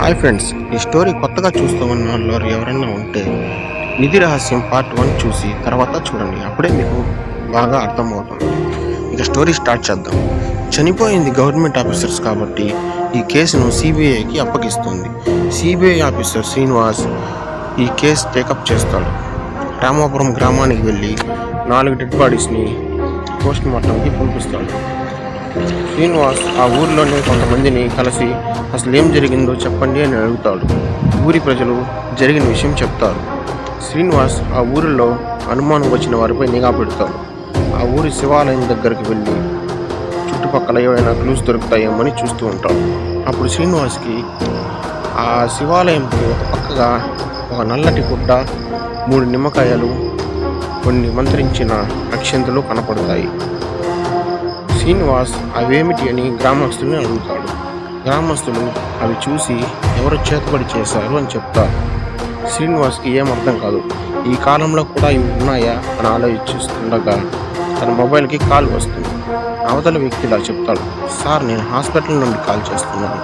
Hi friends ఈ story కొత్తగా చూస్తూ ఉన్న వాళ్ళు ఎవరైనా ఉంటే నిధి రహస్యం పార్ట్ వన్ చూసి తర్వాత చూడండి. అప్పుడే మీకు బాగా అర్థమవుతుంది. ఇక స్టోరీ స్టార్ట్ చేద్దాం. చనిపోయింది గవర్నమెంట్ ఆఫీసర్స్ కాబట్టి ఈ కేసును సిబిఐకి అప్పగిస్తుంది. సిబిఐ ఆఫీసర్ శ్రీనివాస్ ఈ కేసు టేకప్ చేస్తాడు. రామాపురం గ్రామానికి వెళ్ళి నాలుగు డెడ్ బాడీస్ని పోస్ట్ మార్టంకి పంపిస్తాడు. శ్రీనివాస్ ఆ ఊరిలోనే కొంతమందిని కలిసి అసలు ఏం జరిగిందో చెప్పండి అని అడుగుతాడు. ఊరి ప్రజలు జరిగిన విషయం చెప్తారు. శ్రీనివాస్ ఆ ఊరిలో అనుమానం వచ్చిన వారిపై నిఘా పెడతాడు. ఆ ఊరి శివాలయం దగ్గరికి వెళ్ళి చుట్టుపక్కల ఏవైనా క్లూస్ దొరుకుతాయేమని చూస్తూ ఉంటాడు. అప్పుడు శ్రీనివాస్కి ఆ శివాలయంకి ఒక పక్కగా ఒక నల్లటి గుడ్డ మూడు నిమ్మకాయలు కొన్ని మంత్రించిన అక్షంతలు కనపడతాయి. శ్రీనివాస్ అవేమిటి అని గ్రామస్తుల్ని అడుగుతాడు. గ్రామస్తులు అవి చూసి ఎవరు చేతబడి చేశారు అని చెప్తారు. శ్రీనివాస్కి ఏం అర్థం కాదు. ఈ కాలంలో కూడా ఇవి ఉన్నాయా అని ఆలోచిస్తుండగా తన మొబైల్కి కాల్ వస్తుంది. అవతల వ్యక్తి ఇలా చెప్తాడు. సార్ నేను హాస్పిటల్ నుండి కాల్ చేస్తున్నాను.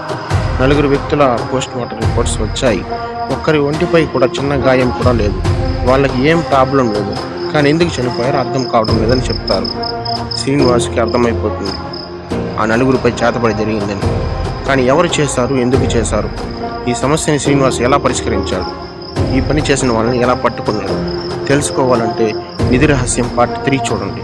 నలుగురు వ్యక్తుల పోస్ట్ మార్టం రిపోర్ట్స్ వచ్చాయి. ఒక్కరి ఒంటిపై కూడా చిన్న గాయం కూడా లేదు. వాళ్ళకి ఏం ప్రాబ్లం లేదు. కానీ ఎందుకు చనిపోయారో అర్థం కావడం లేదని చెప్తారు. శ్రీనివాస్కి అర్థమైపోతుంది. ఆ నలుగురిపై చేతపడి జరిగిందని. కానీ ఎవరు చేశారు? ఎందుకు చేశారు? ఈ సమస్యని శ్రీనివాస్ ఎలా పరిష్కరించాడు? ఈ పని చేసిన వాళ్ళని ఎలా పట్టుకున్నాడు తెలుసుకోవాలంటే నిధి రహస్యం పార్ట్ త్రీ చూడండి.